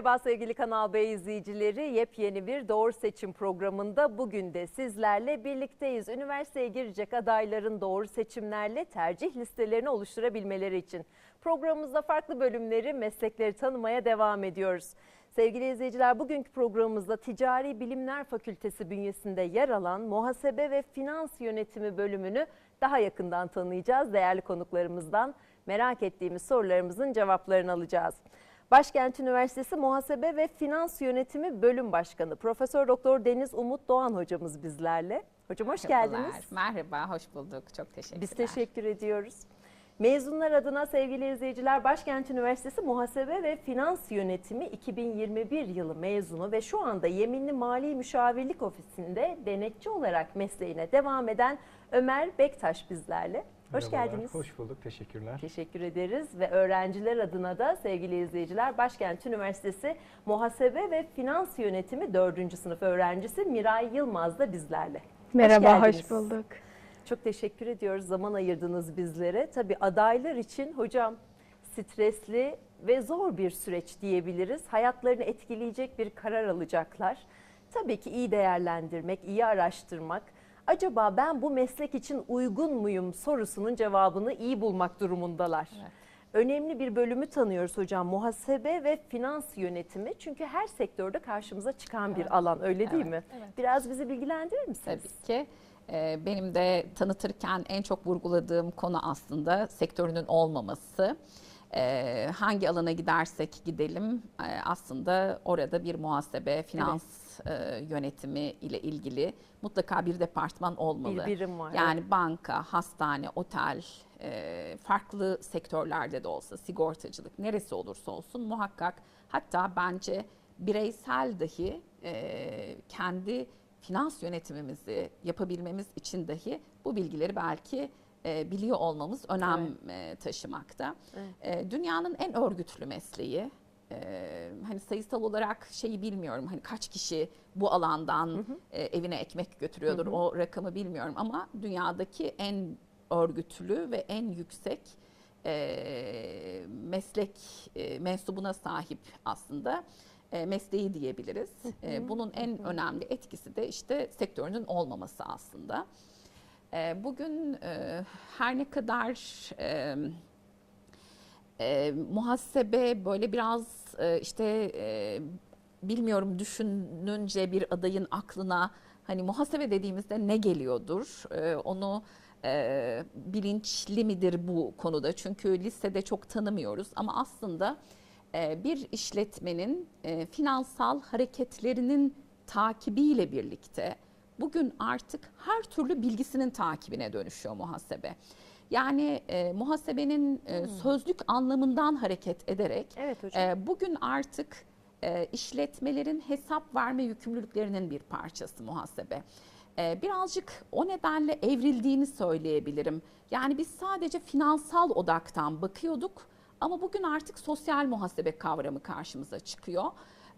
Merhaba sevgili Kanal B izleyicileri. Yepyeni bir Doğru Seçim programında bugün de sizlerle birlikteyiz. Üniversiteye girecek adayların doğru seçimlerle tercih listelerini oluşturabilmeleri için. Programımızda farklı bölümleri, meslekleri tanımaya devam ediyoruz. Sevgili izleyiciler bugünkü programımızda Ticari Bilimler Fakültesi bünyesinde yer alan Muhasebe ve Finans Yönetimi bölümünü daha yakından tanıyacağız. Değerli konuklarımızdan merak ettiğimiz sorularımızın cevaplarını alacağız. Başkent Üniversitesi Muhasebe ve Finans Yönetimi Bölüm Başkanı Profesör Doktor Deniz Umut Doğan hocamız bizlerle. Hocam hoş Merhabalar. geldiniz. Merhaba, hoş bulduk. Çok teşekkürler. Biz teşekkür ediyoruz. Mezunlar adına sevgili izleyiciler Başkent Üniversitesi Muhasebe ve Finans Yönetimi 2021 yılı mezunu ve şu anda Yeminli Mali Müşavirlik Ofisi'nde denetçi olarak mesleğine devam eden Ömer Bektaş bizlerle. Hoş Merhabalar, geldiniz. Hoş bulduk, teşekkürler. Teşekkür ederiz ve öğrenciler adına da sevgili izleyiciler Başkent Üniversitesi Muhasebe ve Finans Yönetimi 4. sınıf öğrencisi Miray Yılmaz da bizlerle. Merhaba, hoş, geldiniz. bulduk. Çok teşekkür ediyoruz zaman ayırdınız bizlere. Tabii adaylar için hocam stresli ve zor bir süreç diyebiliriz. Hayatlarını etkileyecek bir karar alacaklar. Tabii ki iyi değerlendirmek, iyi araştırmak. Acaba ben bu meslek için uygun muyum sorusunun cevabını iyi bulmak durumundalar. Evet. Önemli bir bölümü tanıyoruz hocam. Muhasebe ve finans yönetimi. Çünkü her sektörde karşımıza çıkan bir Evet. alan öyle değil Evet, mi? evet. Biraz bizi bilgilendirir misiniz? Tabii ki. Ee, Benim de tanıtırken en çok vurguladığım konu aslında sektörünün olmaması. Ee, hangi alana gidersek gidelim e, aslında orada bir muhasebe, finans e, yönetimi ile ilgili mutlaka bir departman olmalı. Bir birim var. Yani banka, hastane, otel, e, farklı sektörlerde de olsa sigortacılık neresi olursa olsun muhakkak hatta bence bireysel dahi e, kendi finans yönetimimizi yapabilmemiz için dahi bu bilgileri belki e, biliyor olmamız önem e, taşımakta. Evet. E, dünyanın en örgütlü mesleği. E, hani sayısal olarak şeyi bilmiyorum. Hani kaç kişi bu alandan e, evine ekmek götürüyordur o rakamı bilmiyorum. Ama dünyadaki en örgütlü ve en yüksek e, meslek e, mensubuna sahip aslında e, mesleği diyebiliriz. E, bunun en önemli etkisi de işte sektörünün olmaması aslında. E, bugün e, her ne kadar e, e, muhasebe böyle biraz e, işte e, bilmiyorum düşününce bir adayın aklına hani muhasebe dediğimizde ne geliyordur E, onu e, bilinçli midir bu konuda çünkü listede çok tanımıyoruz ama aslında e, bir işletmenin e, finansal hareketlerinin takibiyle birlikte bugün artık her türlü bilgisinin takibine dönüşüyor muhasebe. Yani e, muhasebenin e, sözlük anlamından hareket ederek Evet hocam. e, bugün artık e, işletmelerin hesap verme yükümlülüklerinin bir parçası muhasebe. E, birazcık o nedenle evrildiğini söyleyebilirim. Yani biz sadece finansal odaktan bakıyorduk ama bugün artık sosyal muhasebe kavramı karşımıza çıkıyor.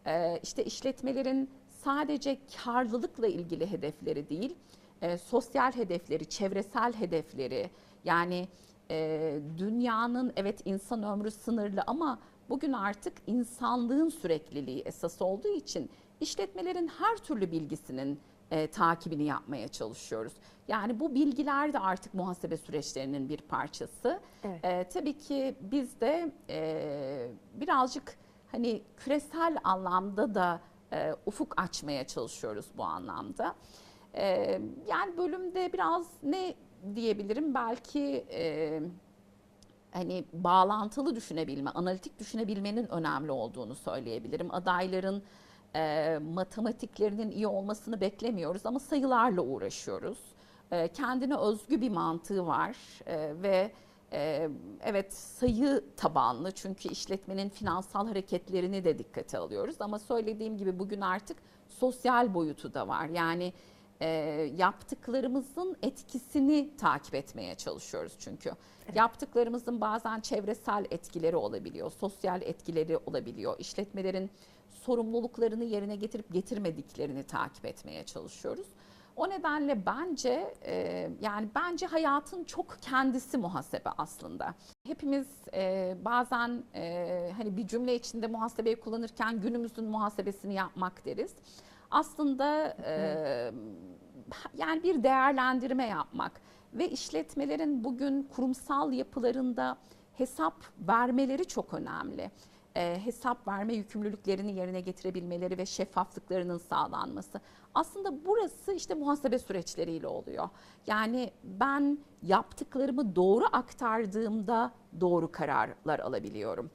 E, işte işletmelerin sadece karlılıkla ilgili hedefleri değil, e, sosyal hedefleri, çevresel hedefleri yani e, dünyanın evet insan ömrü sınırlı ama bugün artık insanlığın sürekliliği esas olduğu için işletmelerin her türlü bilgisinin e, takibini yapmaya çalışıyoruz. Yani bu bilgiler de artık muhasebe süreçlerinin bir parçası. Evet. E, tabii ki biz de e, birazcık hani küresel anlamda da e, ufuk açmaya çalışıyoruz bu anlamda. E, yani bölümde biraz ne diyebilirim belki e, hani bağlantılı düşünebilme, analitik düşünebilmenin önemli olduğunu söyleyebilirim. Adayların e, matematiklerinin iyi olmasını beklemiyoruz ama sayılarla uğraşıyoruz. E, kendine özgü bir mantığı var e, ve e, evet sayı tabanlı çünkü işletmenin finansal hareketlerini de dikkate alıyoruz ama söylediğim gibi bugün artık sosyal boyutu da var. Yani e, yaptıklarımızın etkisini takip etmeye çalışıyoruz çünkü. Yaptıklarımızın bazen çevresel etkileri olabiliyor, sosyal etkileri olabiliyor. İşletmelerin sorumluluklarını yerine getirip getirmediklerini takip etmeye çalışıyoruz. O nedenle bence e, yani bence hayatın çok kendisi muhasebe aslında. Hepimiz e, bazen e, hani bir cümle içinde muhasebeyi kullanırken günümüzün muhasebesini yapmak deriz. Aslında e, yani bir değerlendirme yapmak ve işletmelerin bugün kurumsal yapılarında hesap vermeleri çok önemli. E, hesap verme yükümlülüklerini yerine getirebilmeleri ve şeffaflıklarının sağlanması. Aslında burası işte muhasebe süreçleriyle oluyor. Yani ben yaptıklarımı doğru aktardığımda doğru kararlar alabiliyorum.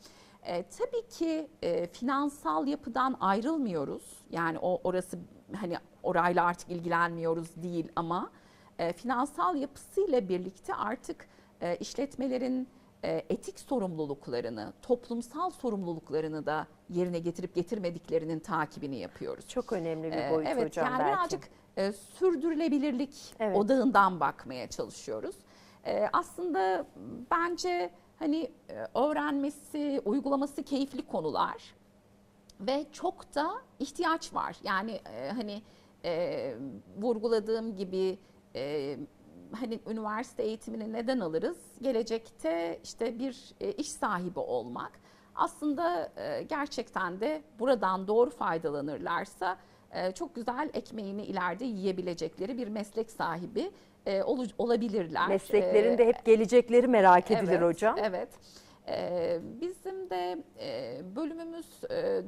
E, tabii ki e, finansal yapıdan ayrılmıyoruz. Yani o orası hani orayla artık ilgilenmiyoruz değil ama e, finansal yapısıyla birlikte artık e, işletmelerin e, etik sorumluluklarını, toplumsal sorumluluklarını da yerine getirip getirmediklerinin takibini yapıyoruz. Çok önemli bir Ee, boyut evet, hocam yani belki. birazcık e, sürdürülebilirlik Evet. odağından bakmaya çalışıyoruz. E, aslında bence hani e, öğrenmesi, uygulaması keyifli konular ve çok da ihtiyaç var. Yani e, hani e, vurguladığım gibi e, hani üniversite eğitimini neden alırız? Gelecekte işte bir e, iş sahibi olmak. Aslında e, gerçekten de buradan doğru faydalanırlarsa e, çok güzel ekmeğini ileride yiyebilecekleri bir meslek sahibi e, olu- olabilirler. Mesleklerin de E, hep gelecekleri merak edilir Evet, hocam. Evet. Ee, bizim de e, bölümümüz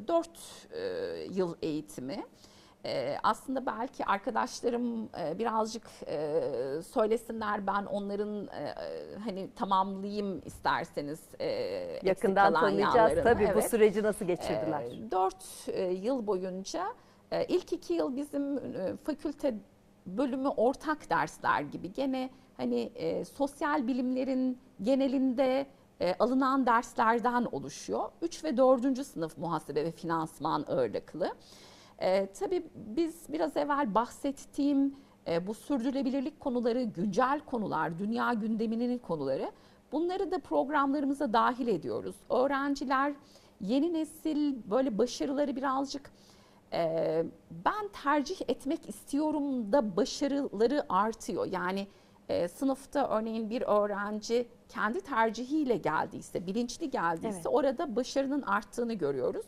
4 yıl eğitimi. Ee, aslında belki arkadaşlarım e, birazcık e, söylesinler ben onların e, hani tamamlayayım isterseniz e, Yakından tanıyacağız tabii bu Evet. süreci nasıl geçirdiler. Ee, Dört e, yıl boyunca e, ilk iki yıl bizim e, fakülte bölümü ortak dersler gibi gene hani e, sosyal bilimlerin genelinde e, alınan derslerden oluşuyor. Üç ve dördüncü sınıf muhasebe ve finansman ağırlıklı. E, tabii biz biraz evvel bahsettiğim e, bu sürdürülebilirlik konuları, güncel konular, dünya gündeminin konuları bunları da programlarımıza dahil ediyoruz. Öğrenciler yeni nesil böyle başarıları birazcık e, ben tercih etmek istiyorum da başarıları artıyor. Yani e, sınıfta örneğin bir öğrenci kendi tercihiyle geldiyse, bilinçli geldiyse Evet. orada başarının arttığını görüyoruz.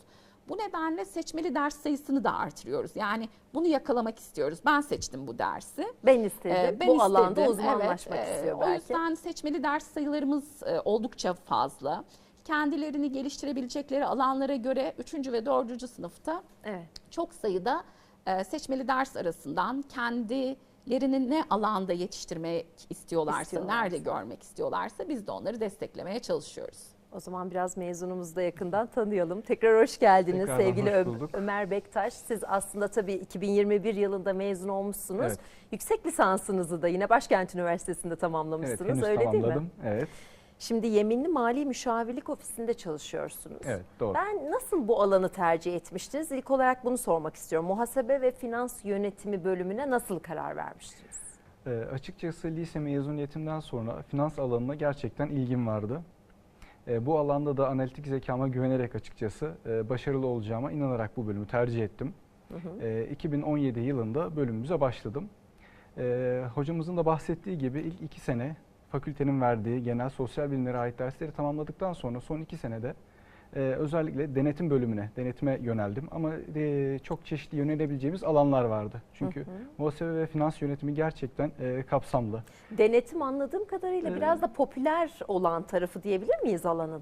Bu nedenle seçmeli ders sayısını da artırıyoruz. Yani bunu yakalamak istiyoruz. Ben seçtim bu dersi. Ben istedim. Ee, ben bu alanda istedim. uzmanlaşmak Evet, istiyor O belki. yüzden seçmeli ders sayılarımız e, oldukça fazla. Kendilerini geliştirebilecekleri alanlara göre 3. ve 4. sınıfta Evet. çok sayıda e, seçmeli ders arasından kendilerini ne alanda yetiştirmek istiyorlarsa, İstiyorlarsa. nerede görmek istiyorlarsa biz de onları desteklemeye çalışıyoruz. O zaman biraz mezunumuzu da yakından tanıyalım. Tekrar hoş geldiniz Tekrardan sevgili hoş bulduk. Ömer Bektaş. Siz aslında tabii 2021 yılında mezun olmuşsunuz. Evet. Yüksek lisansınızı da yine Başkent Üniversitesi'nde Evet, tamamlamışsınız. henüz Öyle değil mi? tamamladım. Evet, Şimdi Yeminli Mali Müşavirlik Ofisi'nde çalışıyorsunuz. evet doğru. Ben nasıl bu alanı tercih etmiştiniz? İlk olarak bunu sormak istiyorum. Muhasebe ve finans yönetimi bölümüne nasıl karar vermiştiniz? Ee, açıkçası lise mezuniyetimden sonra finans alanına gerçekten ilgim vardı. Ee, bu alanda da analitik zekama güvenerek açıkçası e, başarılı olacağıma inanarak bu bölümü tercih ettim. Hı hı. Ee, 2017 yılında bölümümüze başladım. Ee, hocamızın da bahsettiği gibi ilk iki sene fakültenin verdiği genel sosyal bilimlere ait dersleri tamamladıktan sonra son iki senede e, özellikle denetim bölümüne, denetime yöneldim. Ama e, çok çeşitli yönelebileceğimiz alanlar vardı. Çünkü Hı hı. muhasebe ve finans yönetimi gerçekten e, kapsamlı. Denetim anladığım kadarıyla Ee, biraz da popüler olan tarafı diyebilir miyiz alanın?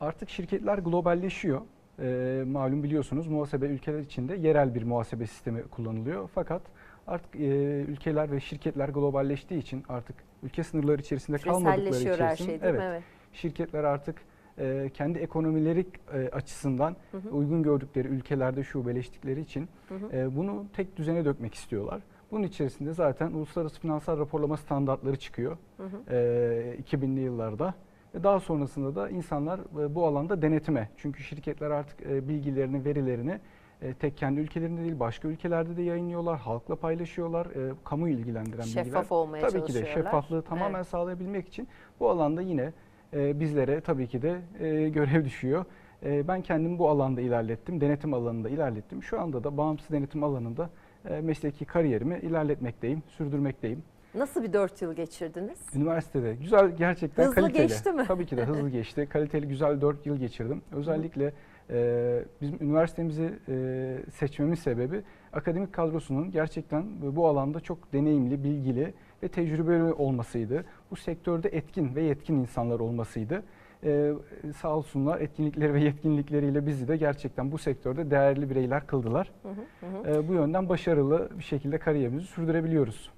Artık şirketler globalleşiyor. E, malum biliyorsunuz muhasebe ülkeler içinde yerel bir muhasebe sistemi kullanılıyor. Fakat artık e, ülkeler ve şirketler globalleştiği için artık ülke sınırları içerisinde kalmadıkları Küreselleşiyor her için şey değil evet, mi? Evet. şirketler artık e, kendi ekonomileri e, açısından Hı hı. uygun gördükleri ülkelerde şubeleştikleri için Hı hı. e, bunu tek düzene dökmek istiyorlar. Bunun içerisinde zaten uluslararası finansal raporlama standartları çıkıyor Hı hı. e, 2000'li yıllarda. Ve daha sonrasında da insanlar e, bu alanda denetime. Çünkü şirketler artık e, bilgilerini, verilerini e, tek kendi ülkelerinde değil başka ülkelerde de yayınlıyorlar, halkla paylaşıyorlar. E, kamuyu ilgilendiren bilgiler. Şeffaf olmaya Tabii ki de çalışıyorlar. şeffaflığı tamamen Evet. sağlayabilmek için bu alanda yine e, bizlere tabii ki de e, görev düşüyor. E, ben kendimi bu alanda ilerlettim, denetim alanında ilerlettim. Şu anda da bağımsız denetim alanında e, mesleki kariyerimi ilerletmekteyim, sürdürmekteyim. Nasıl bir 4 yıl geçirdiniz? Üniversitede güzel gerçekten Hızlı kaliteli. geçti mi? Tabii ki de hızlı geçti. Kaliteli güzel 4 yıl geçirdim. Özellikle e, bizim üniversitemizi e, seçmemin sebebi akademik kadrosunun gerçekten bu alanda çok deneyimli, bilgili ve tecrübeli olmasıydı. Bu sektörde etkin ve yetkin insanlar olmasıydı. E, sağ olsunlar etkinlikleri ve yetkinlikleriyle bizi de gerçekten bu sektörde değerli bireyler kıldılar. Hı hı, hı hı. E, bu yönden başarılı bir şekilde kariyerimizi sürdürebiliyoruz.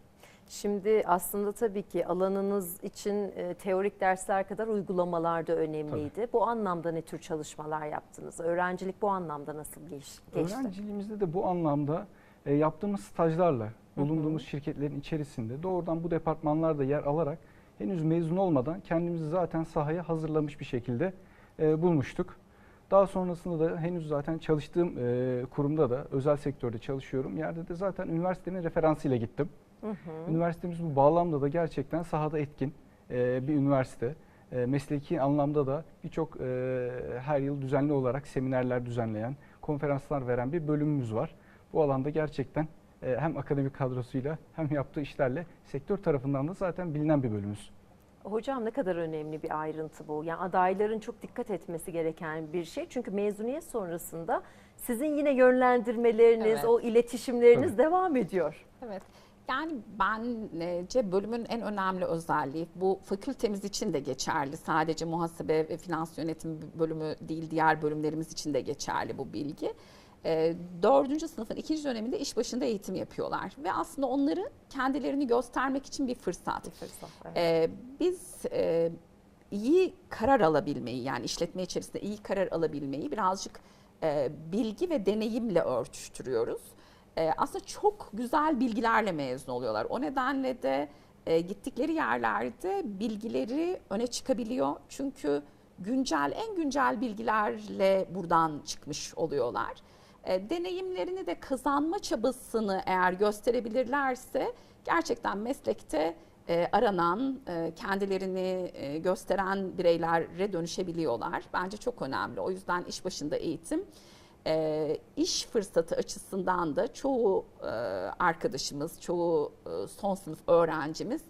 Şimdi aslında tabii ki alanınız için e, teorik dersler kadar uygulamalar da önemliydi. Bu anlamda ne tür çalışmalar yaptınız? Öğrencilik bu anlamda nasıl geç- geçti? Öğrenciliğimizde de bu anlamda e, yaptığımız stajlarla bulunduğumuz şirketlerin içerisinde doğrudan bu departmanlarda yer alarak henüz mezun olmadan kendimizi zaten sahaya hazırlamış bir şekilde e, bulmuştuk. Daha sonrasında da henüz zaten çalıştığım e, kurumda da özel sektörde çalışıyorum. Yerde de zaten üniversitenin referansıyla gittim. Hı hı. Üniversitemiz bu bağlamda da gerçekten sahada etkin e, bir üniversite. E, mesleki anlamda da birçok e, her yıl düzenli olarak seminerler düzenleyen, konferanslar veren bir bölümümüz var. Bu alanda gerçekten e, hem akademik kadrosuyla hem yaptığı işlerle sektör tarafından da zaten bilinen bir bölümümüz. Hocam ne kadar önemli bir ayrıntı bu. Yani adayların çok dikkat etmesi gereken bir şey. Çünkü mezuniyet sonrasında sizin yine yönlendirmeleriniz, Evet. o iletişimleriniz Tabii. devam ediyor. Evet. Yani bence bölümün en önemli özelliği bu fakültemiz için de geçerli. Sadece muhasebe ve finans yönetimi bölümü değil diğer bölümlerimiz için de geçerli bu bilgi. E, dördüncü sınıfın ikinci döneminde iş başında eğitim yapıyorlar. Ve aslında onları kendilerini göstermek için bir fırsat. Fırsat, evet. Ee, biz e, iyi karar alabilmeyi yani işletme içerisinde iyi karar alabilmeyi birazcık e, bilgi ve deneyimle örtüştürüyoruz. E, aslında çok güzel bilgilerle mezun oluyorlar. O nedenle de e, gittikleri yerlerde bilgileri öne çıkabiliyor. Çünkü güncel en güncel bilgilerle buradan çıkmış oluyorlar. E, deneyimlerini de kazanma çabasını eğer gösterebilirlerse gerçekten meslekte e, aranan, e, kendilerini e, gösteren bireylere dönüşebiliyorlar. Bence çok önemli. O yüzden iş başında eğitim e, iş fırsatı açısından da çoğu e, arkadaşımız, çoğu e, son sınıf öğrencimiz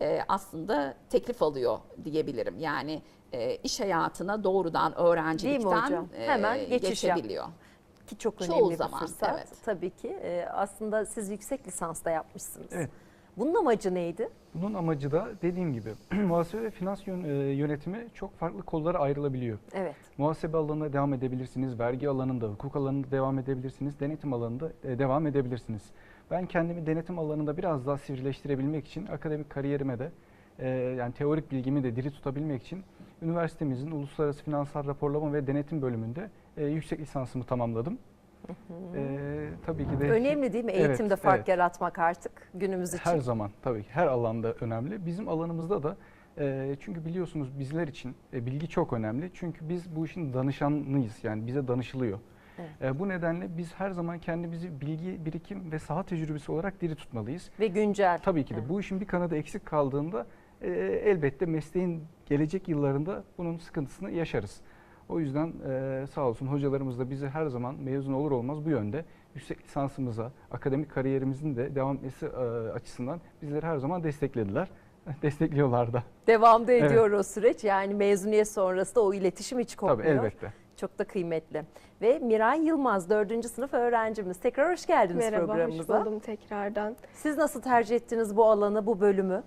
e, aslında teklif alıyor diyebilirim. Yani e, iş hayatına doğrudan öğrencilikten e, Hemen geçiş yap- geçebiliyor. Ki çok Çoğu önemli bir zaman, fırsat evet. tabii ki. Ee, aslında siz yüksek lisansta yapmışsınız. Evet. Bunun amacı neydi? Bunun amacı da dediğim gibi muhasebe ve finans e, yönetimi çok farklı kollara ayrılabiliyor. Evet. Muhasebe alanında devam edebilirsiniz, vergi alanında, hukuk alanında devam edebilirsiniz, denetim alanında e, devam edebilirsiniz. Ben kendimi denetim alanında biraz daha sivrileştirebilmek için akademik kariyerime de e, yani teorik bilgimi de diri tutabilmek için üniversitemizin uluslararası finansal raporlama ve denetim bölümünde yüksek lisansımı tamamladım. E, tabii ki de Önemli değil mi Evet, eğitimde fark evet. yaratmak artık günümüz için? her zaman tabii ki her alanda önemli. Bizim alanımızda da e, çünkü biliyorsunuz bizler için e, bilgi çok önemli. Çünkü biz bu işin danışanıyız yani bize danışılıyor. Evet. E, bu nedenle biz her zaman kendimizi bilgi, birikim ve saha tecrübesi olarak diri tutmalıyız. Ve güncel. Tabii ki de Evet. bu işin bir kanadı eksik kaldığında e, elbette mesleğin gelecek yıllarında bunun sıkıntısını yaşarız. O yüzden e, sağ olsun hocalarımız da bizi her zaman mezun olur olmaz bu yönde yüksek lisansımıza, akademik kariyerimizin de devam etmesi e, açısından bizleri her zaman desteklediler. Destekliyorlar da. Devamda Evet. ediyor o süreç. Yani mezuniyet sonrası da o iletişim hiç kopmuyor. Tabii elbette. Çok da kıymetli. Ve Miray Yılmaz 4. sınıf öğrencimiz. Tekrar hoş geldiniz Merhaba, hoş programımıza. buldum tekrardan. Siz nasıl tercih ettiniz bu alanı, bu bölümü?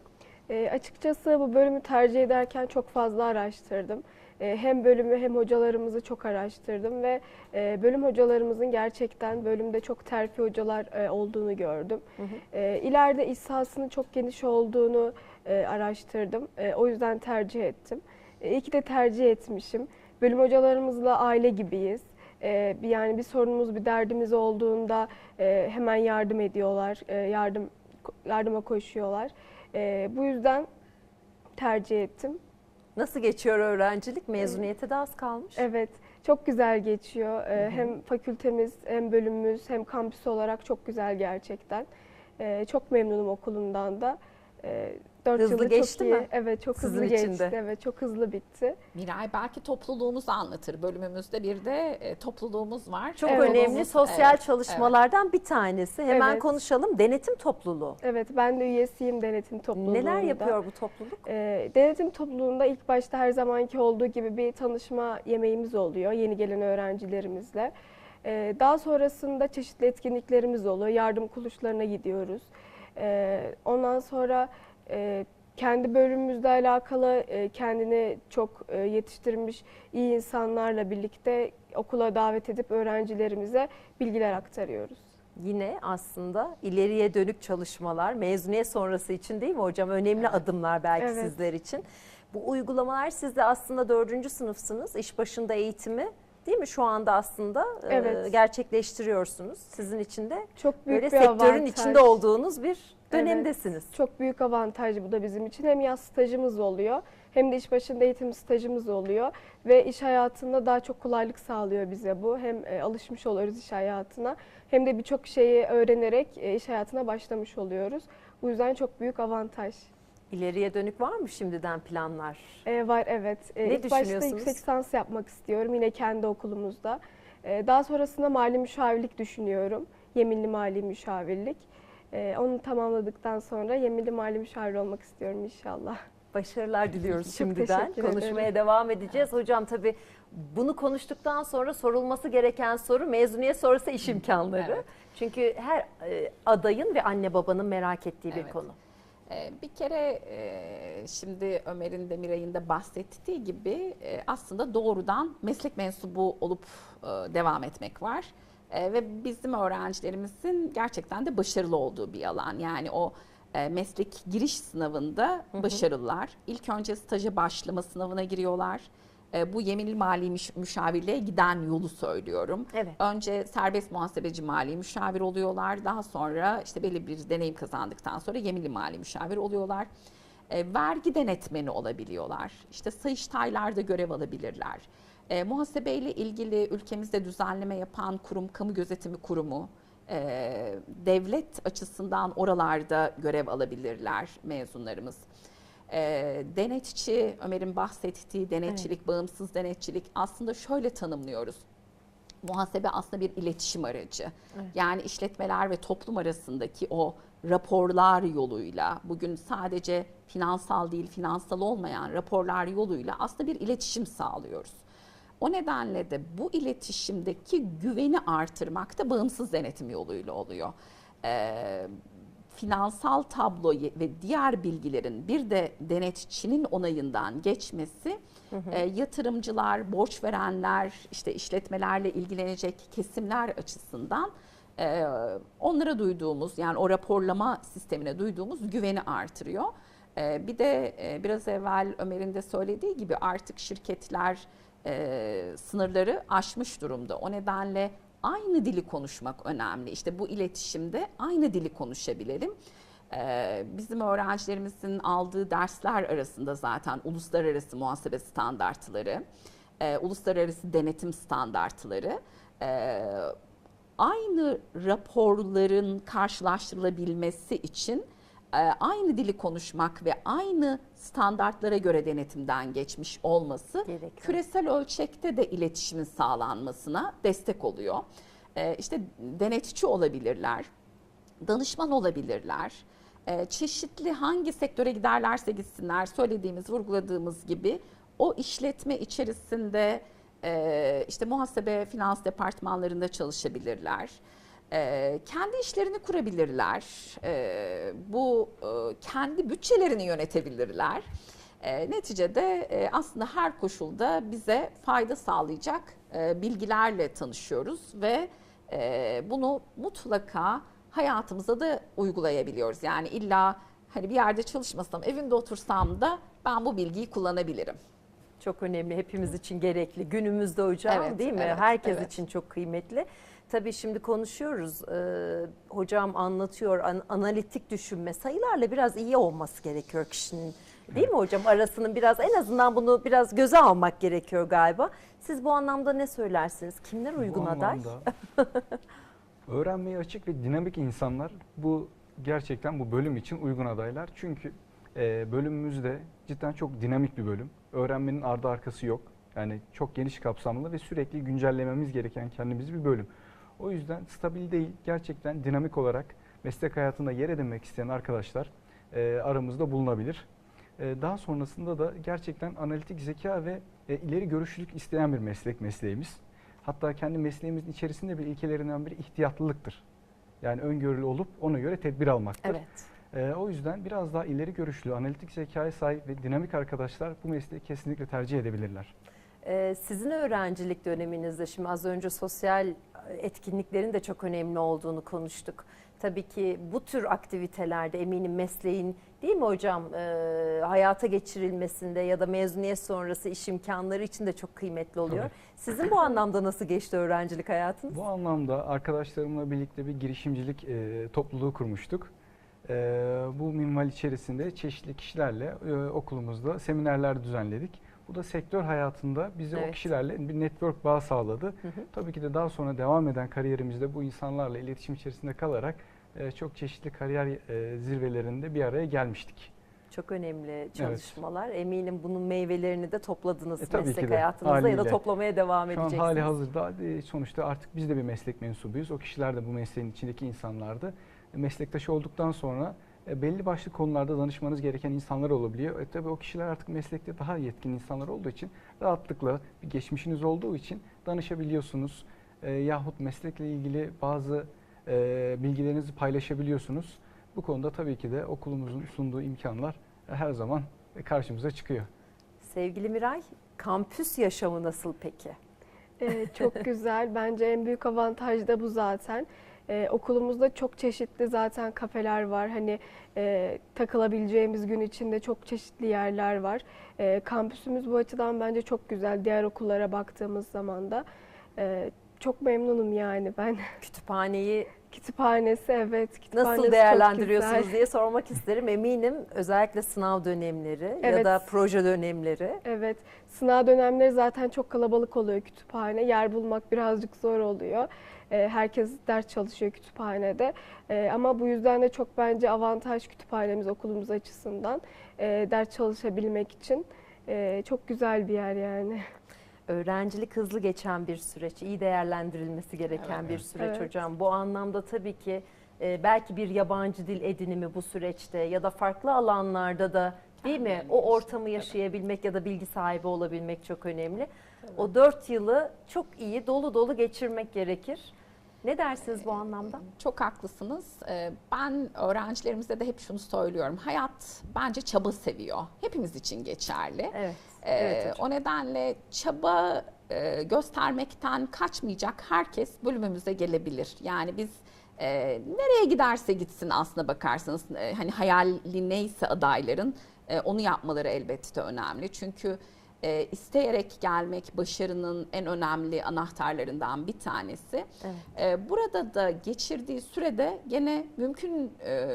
Ee, açıkçası bu bölümü tercih ederken çok fazla araştırdım. Ee, hem bölümü hem hocalarımızı çok araştırdım ve e, bölüm hocalarımızın gerçekten bölümde çok terfi hocalar e, olduğunu gördüm. Hı hı. E, ileride iş sahasının çok geniş olduğunu e, araştırdım. E, o yüzden tercih ettim. E, iyi ki de tercih etmişim. Bölüm hocalarımızla aile gibiyiz. E, yani bir sorunumuz, bir derdimiz olduğunda e, hemen yardım ediyorlar, e, yardım yardıma koşuyorlar. E, bu yüzden tercih ettim. Nasıl geçiyor öğrencilik? Mezuniyete de az kalmış. Evet, çok güzel geçiyor. E, hem fakültemiz, hem bölümümüz, hem kampüs olarak çok güzel gerçekten. E, çok memnunum okulumdan da. E, 4 Hızlı yılı geçti çok iyi. mi? Evet çok Sizin hızlı geçti. de. Evet çok hızlı bitti. Miray belki topluluğumuzu anlatır. Bölümümüzde bir de e, topluluğumuz var. Çok Evet. önemli sosyal Evet, çalışmalardan bir tanesi. Hemen Evet. konuşalım. Denetim topluluğu. Evet ben de üyesiyim denetim topluluğunda. Neler yapıyor bu topluluk? Ee, denetim topluluğunda ilk başta her zamanki olduğu gibi bir tanışma yemeğimiz oluyor yeni gelen öğrencilerimizle. Ee, daha sonrasında çeşitli etkinliklerimiz oluyor. Yardım kuruluşlarına gidiyoruz. Ee, ondan sonra e, kendi bölümümüzle alakalı e, kendini çok e, yetiştirmiş iyi insanlarla birlikte okula davet edip öğrencilerimize bilgiler aktarıyoruz. Yine aslında ileriye dönük çalışmalar, mezuniyet sonrası için değil mi hocam? Önemli Evet. adımlar belki Evet. sizler için. Bu uygulamalar siz de aslında dördüncü sınıfsınız. İş başında eğitimi değil mi? Şu anda aslında e, Evet. gerçekleştiriyorsunuz. Sizin için de Çok büyük böyle bir sektörün avantaj. içinde olduğunuz bir dönemdesiniz. Çok büyük avantaj bu da bizim için. Hem yaz stajımız oluyor hem de iş başında eğitim stajımız oluyor. Ve iş hayatında daha çok kolaylık sağlıyor bize bu. Hem e, alışmış oluyoruz iş hayatına hem de birçok şeyi öğrenerek e, iş hayatına başlamış oluyoruz. Bu yüzden çok büyük avantaj. İleriye dönük var mı şimdiden planlar? E, var evet. E, Ne ilk başta düşünüyorsunuz? yüksek lisans yapmak istiyorum yine kendi okulumuzda. E, daha sonrasında mali müşavirlik düşünüyorum. Yeminli mali müşavirlik. E, onu tamamladıktan sonra yeminli mali müşavir olmak istiyorum inşallah. Başarılar diliyoruz Çok şimdiden. Konuşmaya ederim. devam edeceğiz. Hocam tabii bunu konuştuktan sonra sorulması gereken soru mezuniyet sonrası iş imkanları. Evet. Çünkü her e, adayın ve anne babanın merak ettiği bir Evet. konu. Ee, Bir kere e, şimdi Ömer'in de Miray'ın da bahsettiği gibi e, aslında doğrudan meslek mensubu olup e, devam etmek var. E, Ve bizim öğrencilerimizin gerçekten de başarılı olduğu bir alan. Yani o e, meslek giriş sınavında başarılılar. İlk önce staja başlama sınavına giriyorlar. E, Bu yeminli mali müş- müşavirliğe giden yolu söylüyorum. Evet. Önce serbest muhasebeci mali müşavir oluyorlar. Daha sonra işte belli bir deneyim kazandıktan sonra yeminli mali müşavir oluyorlar. E, vergi denetmeni olabiliyorlar. İşte sayıştaylarda görev alabilirler. E, muhasebeyle ilgili ülkemizde düzenleme yapan kurum kamu gözetimi kurumu e, devlet açısından oralarda görev alabilirler mezunlarımız. E, denetçi, Ömer'in bahsettiği denetçilik, bağımsız denetçilik aslında şöyle tanımlıyoruz. Muhasebe aslında bir iletişim aracı. Yani işletmeler ve toplum arasındaki o raporlar yoluyla, bugün sadece finansal değil, finansal olmayan raporlar yoluyla aslında bir iletişim sağlıyoruz. O nedenle de bu iletişimdeki güveni artırmak da bağımsız denetim yoluyla oluyor. Ee, finansal tablo ve diğer bilgilerin bir de denetçinin onayından geçmesi e, yatırımcılar, borç verenler, işte işletmelerle ilgilenecek kesimler açısından e, onlara duyduğumuz yani o raporlama sistemine duyduğumuz güveni artırıyor. E, bir de e, biraz evvel Ömer'in de söylediği gibi artık şirketler e, sınırları aşmış durumda. O nedenle aynı dili konuşmak önemli. İşte bu iletişimde aynı dili konuşabilelim. Ee, bizim öğrencilerimizin aldığı dersler arasında zaten uluslararası muhasebe standartları, e, uluslararası denetim standartları, e, aynı raporların karşılaştırılabilmesi için e, aynı dili konuşmak ve aynı standartlara göre denetimden geçmiş olması Gerekiyor. küresel ölçekte de iletişimin sağlanmasına destek oluyor. E, işte denetçi olabilirler, danışman olabilirler. E, çeşitli hangi sektöre giderlerse gitsinler söylediğimiz, vurguladığımız gibi o işletme içerisinde e, işte muhasebe, finans departmanlarında çalışabilirler. E, kendi işlerini kurabilirler. E, bu e, kendi bütçelerini yönetebilirler. E, neticede e, aslında her koşulda bize fayda sağlayacak e, bilgilerle tanışıyoruz ve e, bunu mutlaka hayatımıza da uygulayabiliyoruz. Yani illa hani bir yerde çalışmasam, evimde otursam da ben bu bilgiyi kullanabilirim. Çok önemli, hepimiz için gerekli. Günümüzde hocam Evet, değil mi? evet, Herkes evet. için çok kıymetli. Tabii şimdi konuşuyoruz. Ee, hocam anlatıyor an- analitik düşünme. Sayılarla biraz iyi olması gerekiyor kişinin. Değil mi hocam? Arasının biraz en azından bunu biraz göze almak gerekiyor galiba. Siz bu anlamda ne söylersiniz? Kimler uygun Bu aday? öğrenmeye açık ve dinamik insanlar bu gerçekten bu bölüm için uygun adaylar. Çünkü e, bölümümüzde cidden çok dinamik bir bölüm. Öğrenmenin ardı arkası yok. Yani çok geniş kapsamlı ve sürekli güncellememiz gereken kendimizi bir bölüm. O yüzden stabil değil, gerçekten dinamik olarak meslek hayatında yer edinmek isteyen arkadaşlar e, aramızda bulunabilir. E, daha sonrasında da gerçekten analitik zeka ve e, ileri görüşlülük isteyen bir meslek mesleğimiz. Hatta kendi mesleğimizin içerisinde bir ilkelerinden biri ihtiyatlılıktır. Yani öngörülü olup ona göre tedbir almaktır. Evet. Ee, o yüzden biraz daha ileri görüşlü, analitik zekaya sahip ve dinamik arkadaşlar bu mesleği kesinlikle tercih edebilirler. Ee, sizin öğrencilik döneminizde şimdi az önce sosyal etkinliklerin de çok önemli olduğunu konuştuk. Tabii ki bu tür aktivitelerde eminim mesleğin değil mi hocam e, hayata geçirilmesinde ya da mezuniyet sonrası iş imkanları için de çok kıymetli oluyor. Tabii. Sizin bu anlamda nasıl geçti öğrencilik hayatınız? Bu anlamda arkadaşlarımla birlikte bir girişimcilik e, topluluğu kurmuştuk. E, bu minval içerisinde çeşitli kişilerle e, okulumuzda seminerler düzenledik. Bu da sektör hayatında bize Evet. o kişilerle bir network bağ sağladı. Hı hı. Tabii ki de daha sonra devam eden kariyerimizde bu insanlarla iletişim içerisinde kalarak e, çok çeşitli kariyer e, zirvelerinde bir araya gelmiştik. Çok önemli çalışmalar. Eminim bunun meyvelerini de topladınız E, tabii meslek ki de, hayatınızda ya da haliyle. toplamaya devam Şu an edeceksiniz. hali hazırda e, sonuçta artık biz de bir meslek mensubuyuz. O kişiler de bu mesleğin içindeki insanlardı. E, Meslektaş olduktan sonra belli başlı konularda danışmanız gereken insanlar olabiliyor. E tabii o kişiler artık meslekte daha yetkin insanlar olduğu için rahatlıkla bir geçmişiniz olduğu için danışabiliyorsunuz. E, yahut meslekle ilgili bazı e, bilgilerinizi paylaşabiliyorsunuz. Bu konuda tabii ki de okulumuzun sunduğu imkanlar e, her zaman e, karşımıza çıkıyor. Sevgili Miray, kampüs yaşamı nasıl peki? Ee, çok güzel. Bence en büyük avantaj da bu zaten. Ee, okulumuzda çok çeşitli zaten kafeler var. Hani e, takılabileceğimiz gün içinde çok çeşitli yerler var. Ee, kampüsümüz bu açıdan bence çok güzel. Diğer okullara baktığımız zaman da Ee, çok memnunum yani ben. Kütüphaneyi Kütüphanesi evet. Kütüphanesi nasıl değerlendiriyorsunuz diye sormak isterim. Eminim özellikle sınav dönemleri ya Evet. da proje dönemleri. Evet, sınav dönemleri zaten çok kalabalık oluyor kütüphane. Yer bulmak birazcık zor oluyor. Ee, Herkes ders çalışıyor kütüphanede. Ee, Ama bu yüzden de çok bence avantaj kütüphanemiz okulumuz açısından. Ee, Ders çalışabilmek için. Çok güzel bir yer yani. Öğrencilik hızlı geçen bir süreç, iyi değerlendirilmesi gereken Evet. bir süreç Evet. hocam. Bu anlamda tabii ki e, belki bir yabancı dil edinimi bu süreçte ya da farklı alanlarda da değil mi? O ortamı yaşayabilmek ya da bilgi sahibi olabilmek çok önemli. O dört yılı çok iyi, dolu dolu geçirmek gerekir. Ne dersiniz bu anlamda? Çok haklısınız. Ee, Ben öğrencilerimize de hep şunu söylüyorum. Hayat bence çaba seviyor. Hepimiz için geçerli. Evet. Ee, evet hocam. o nedenle çaba e, göstermekten kaçmayacak herkes bölümümüze gelebilir. Yani biz e, nereye giderse gitsin aslına bakarsanız e, hani hayali neyse adayların e, onu yapmaları elbette önemli. Çünkü e, isteyerek gelmek başarının en önemli anahtarlarından bir tanesi. Evet. E, burada da geçirdiği sürede gene mümkün e,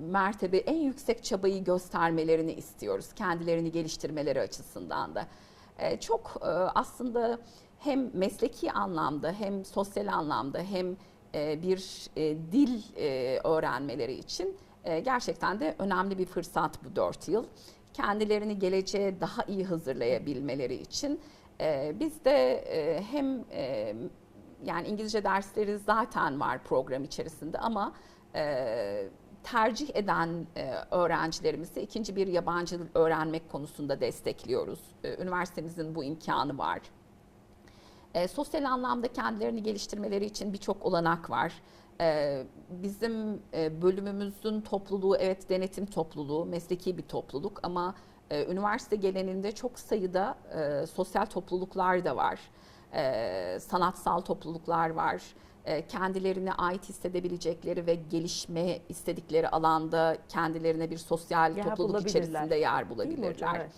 mertebe en yüksek çabayı göstermelerini istiyoruz. Kendilerini geliştirmeleri açısından da. E, çok e, aslında hem mesleki anlamda hem sosyal anlamda hem e, bir e, dil e, öğrenmeleri için e, gerçekten de önemli bir fırsat bu dört yıl. Kendilerini geleceğe daha iyi hazırlayabilmeleri için e, biz de e, hem e, yani İngilizce dersleri zaten var program içerisinde ama e, tercih eden e, öğrencilerimizi ikinci bir yabancı dil öğrenmek konusunda destekliyoruz. E, üniversitemizin bu imkanı var. E, sosyal anlamda kendilerini geliştirmeleri için birçok olanak var. E, bizim e, bölümümüzün topluluğu evet denetim topluluğu, mesleki bir topluluk ama e, üniversite geleninde çok sayıda e, sosyal topluluklar da var. E, sanatsal topluluklar var. E, kendilerine ait hissedebilecekleri ve gelişme istedikleri alanda kendilerine bir sosyal Yer topluluk bulabilirler. içerisinde yer mi hocam? bulabilirler. Evet.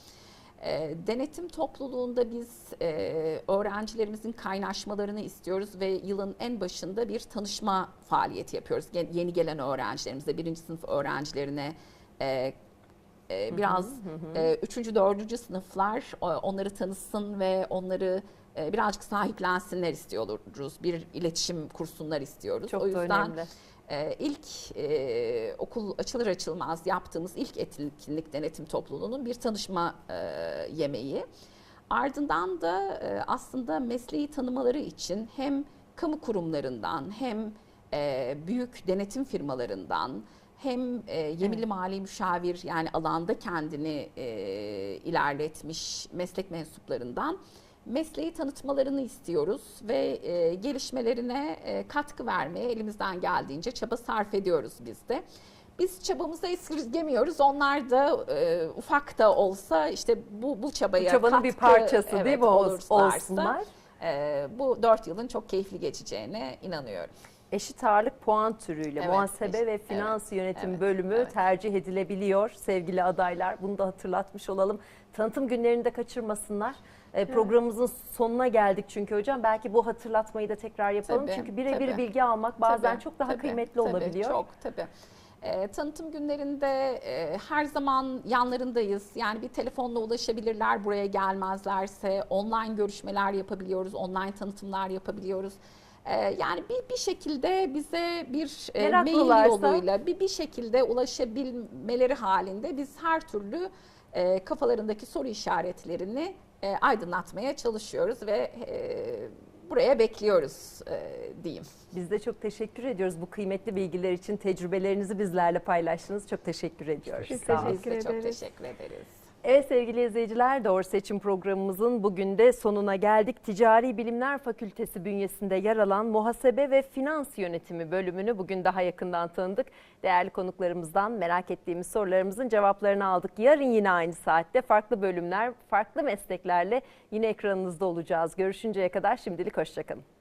E, denetim topluluğunda biz e, öğrencilerimizin kaynaşmalarını istiyoruz ve yılın en başında bir tanışma faaliyeti yapıyoruz. Yeni gelen öğrencilerimize, birinci sınıf öğrencilerine e, e, biraz e, üçüncü, dördüncü sınıflar onları tanısın ve onları e, birazcık sahiplensinler istiyoruz. Bir iletişim kursunlar istiyoruz. Çok o yüzden önemli. E, ilk e, okul açılır açılmaz yaptığımız ilk etkinlik denetim topluluğunun bir tanışma e, yemeği. Ardından da e, aslında mesleği tanımaları için hem kamu kurumlarından hem e, büyük denetim firmalarından hem e, yeminli mali müşavir yani alanda kendini e, ilerletmiş meslek mensuplarından mesleği tanıtmalarını istiyoruz ve e, gelişmelerine e, katkı vermeye elimizden geldiğince çaba sarf ediyoruz biz de. Biz çabamızı esirgemiyoruz. Onlar da e, ufak da olsa işte bu bu Bu çabaya çabanın bir katkı, parçası değil evet, mi Oğuz- olurlarsa, olsunlar? e, bu dört yılın çok keyifli geçeceğine inanıyorum. Eşit ağırlık puan türüyle Evet, muhasebe eşit- ve finans yönetim evet, bölümü evet. tercih edilebiliyor sevgili adaylar. Bunu da hatırlatmış olalım. Tanıtım günlerini de kaçırmasınlar. E, Programımızın sonuna geldik çünkü hocam. Belki bu hatırlatmayı da tekrar yapalım. Tabii, çünkü birebir bilgi almak bazen Tabii, çok daha tabii, kıymetli tabii, olabiliyor. Çok tabii. E, tanıtım günlerinde e, her zaman yanlarındayız. Yani bir telefonla ulaşabilirler buraya gelmezlerse. Online görüşmeler yapabiliyoruz, online tanıtımlar yapabiliyoruz. E, yani bir bir şekilde bize bir e, mail yoluyla bir bir şekilde ulaşabilmeleri halinde biz her türlü e, kafalarındaki soru işaretlerini e, aydınlatmaya çalışıyoruz ve e, buraya bekliyoruz e, diyeyim. Biz de çok teşekkür ediyoruz bu kıymetli bilgiler için. Tecrübelerinizi bizlerle paylaştınız. Çok teşekkür ediyoruz. Biz teşekkür de çok ederiz. teşekkür ederiz. Evet sevgili izleyiciler Doğru Seçim programımızın bugün de sonuna geldik. Ticari Bilimler Fakültesi bünyesinde yer alan Muhasebe ve Finans Yönetimi bölümünü bugün daha yakından tanıdık. Değerli konuklarımızdan merak ettiğimiz sorularımızın cevaplarını aldık. Yarın yine aynı saatte farklı bölümler, farklı mesleklerle yine ekranınızda olacağız. Görüşünceye kadar şimdilik hoşçakalın.